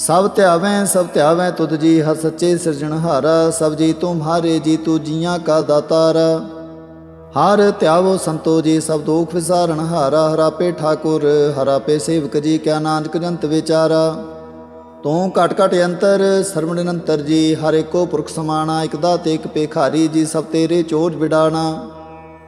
ਸਭ ਧਿਆਵੇਂ ਸਭ ਧਿਆਵੇਂ ਤੁਧ ਜੀ, ਹਰ ਸੱਚੇ ਸਿਰਜਣਹਾਰਾ ਸਭ ਜੀ ਤੁਮਹਾਰੇ ਜੀ ਤੂ ਜੀਆਂ ਕਾ ਦਾਤਾਰ। ਹਰ ਧਿਆਵੋ ਸੰਤੋ ਜੀ, ਸਭ ਦੁਖ ਵਿਸਾਰਨ ਹਾਰਾ ਹਰਾਪੇ ਠਾਕੁਰ ਹਰਾਪੇ ਸੇਵਕ ਜੀ, ਕਿਆ ਨਾਨਕ ਜੰਤ ਵਿਚਾਰਾ। ਤੂੰ ਘਟ ਘਟ ਅੰਤਰ, ਸਰਵਣ ਨਿਰੰਤਰ ਜੀ, ਹਰ ਏਕੋ ਪੁਰਖ ਸਮਾਣਾ, ਇਕ ਦਾਤੇ ਇਕ ਪੇਖਾਰੀ ਜੀ, ਸਭ ਤੇਰੇ ਚੋਜ ਵਿਡਾਣਾ।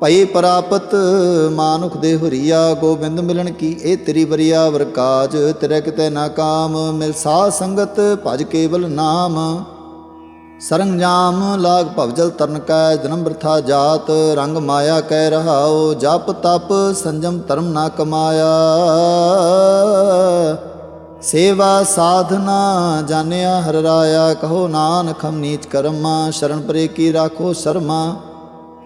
ਭਈ ਪ੍ਰਾਪਤ ਮਾਨੁਖ ਦੇ ਹੁਰੀਆ, ਗੋਬਿੰਦ ਮਿਲਣ ਕੀ ਇਹ ਤੇਰੀ ਬਰੀਆ ਵਰਕਾਜ ਤੇਰੇ ਕਿਤੇ ਨਾ ਕਾਮ, ਮਿਲ ਸਾਧ ਸੰਗਤ ਭਜ ਕੇਵਲ ਨਾਮ। ਸਰੰਜਾਮ ਲਾਗ ਭਵਜਲ ਤਰਨ ਕੈ ਜਨਮ ਬਰਥਾ ਜਾਤ, ਰੰਗ ਮਾਇਆ ਕਹਿ ਰਹਾਓ ਜਪ ਤਪ ਸੰਜਮ ਧਰਮ ਨਾ ਕਮਾਇਆ। ਸੇਵਾ ਸਾਧਨਾ ਜਾਣਿਆ ਹਰ ਰਾਇਆ, ਕਹੋ ਨਾਨਕ ਹਮ ਨੀਚ ਕਰਮਾ, ਸ਼ਰਨ ਪਰੇ ਕੀ ਰਾਖੋ ਸ਼ਰਮਾ।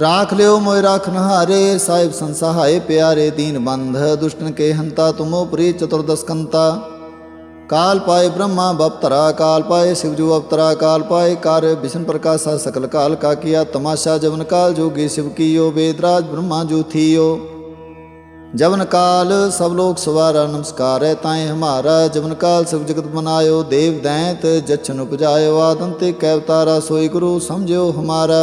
ਰਾਖ ਲਿਓ ਮੋਇ ਰਾਖਨ ਹਾਰੇ ਸਾਹਿਬ ਸੰਸਹਾਏ ਪਿਆਰੇ ਦੀਨ ਬੰਧ ਦੁਸ਼ਟਨ ਕੇ ਹੰਤਾ ਤੁਮੋ ਪ੍ਰੀ ਚਤੁਰਦਸ ਕੰਤਾ ਕਾਲ ਪਾਏ ਬ੍ਰਹਮਾ ਬਪਤਰਾ ਕਾਲ ਪਾਏ शिवजू अवतरा काल पाए कार्य विष्णु प्रकाशा सकल काल का किया तमाशा जवन काल जोगी शिव कियो वेदराज ब्रह्मा जो थियो जवन काल सब लोग सवारा नमस्कार है ताए हमारा जवन काल शिव जगत बनायो देव दैत जच्छन उपजायो आदंते कैवतारा सोई गुरु समझो हमारा